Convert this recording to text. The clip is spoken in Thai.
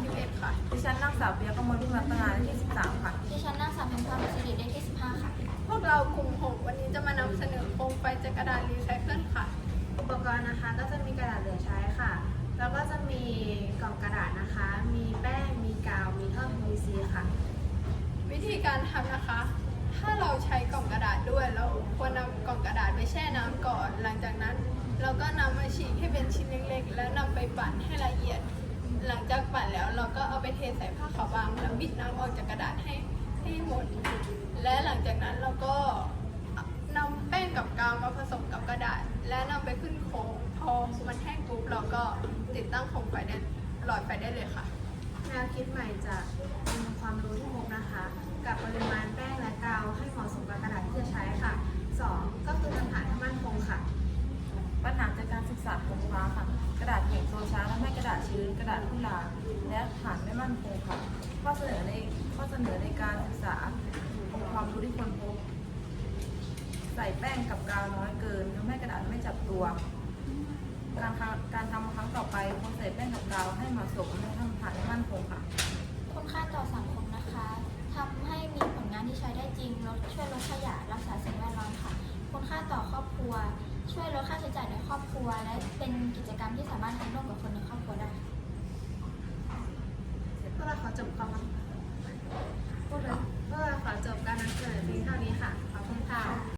31 ค่ะ ดิฉันนางสาวเปียกมลรุ่งรัตนาเลขที่ 13 ค่ะ ดิฉันนางสาวพิมพาสิริได้ที่ 15 ค่ะ พวกเรากลุ่มหกวันนี้จะมานำเสนอโคมไฟจากกระดาษรีไซเคิลค่ะ อุปกรณ์นะคะก็จะมีกระดาษเหลือใช้ค่ะ แล้วก็จะมีกล่องกระดาษนะคะ มีแป้ง มีกาว มีท่อ PVC ค่ะ วิธีการทำนะคะ ถ้าเราใช้กล่องกระดาษด้วย เราควรนำกล่องกระดาษไปแช่น้ำก่อน หลังจากนั้น เราก็นำมาฉีกให้เป็นชิ้นเล็กๆ แล้วนำไปปั่นให้ละเอียด หลังจากปั่นแล้วเรา ก็เอาไปเทใส่ผ้าขาวบางแล้วบิดน้ำออกจากกระดาษให้ให้หมด และหลังจากนั้นเราก็นำแป้งกับกาวมาผสมกับกระดาษ และนำไปขึ้นโคมพอมันแห้งปุ๊บเราก็ติดตั้งโคมไฟได้หลอดไฟได้เลยค่ะ แนวคิดใหม่จากองค์ความรู้ที่พบนะคะ กับปริมาณแป้งและกาวให้เหมาะสมกับกระดาษที่จะใช้ค่ะ 2. ก็คือทำฐานให้มั่นคงค่ะ ปัญหาจากการศึกษาของฟ้าค่ะ กระดาษแข็งตัวช้าทำให้กระดาษชื้นกระดาษขึ้นลาและฐานไม่มั่นคงค่ะข้อเสนอในข้อเสนอในการศึกษาองค์ความรู้ที่คนพบ ใส่แป้งกับกาวน้อยเกินทำให้กระดาษไม่จับตัว การทำการทำครั้งต่อไปควรใส่แป้งกับกาวให้เหมาะสมและทำฐานให้มั่นคงค่ะคุณค่าต่อสังคมนะคะทำให้มีผลงานที่ใช้ได้จริงลดช่วยลดขยะรักษาสิ่งแวดล้อมค่ะ คุณค่าต่อครอบครัว ช่วยลดค่าใช้จ่ายในครอบครัว และเป็นกิจกรรมที่สามารถทำร่วมกับคนในครอบครัวได้ก็เราขอจบความ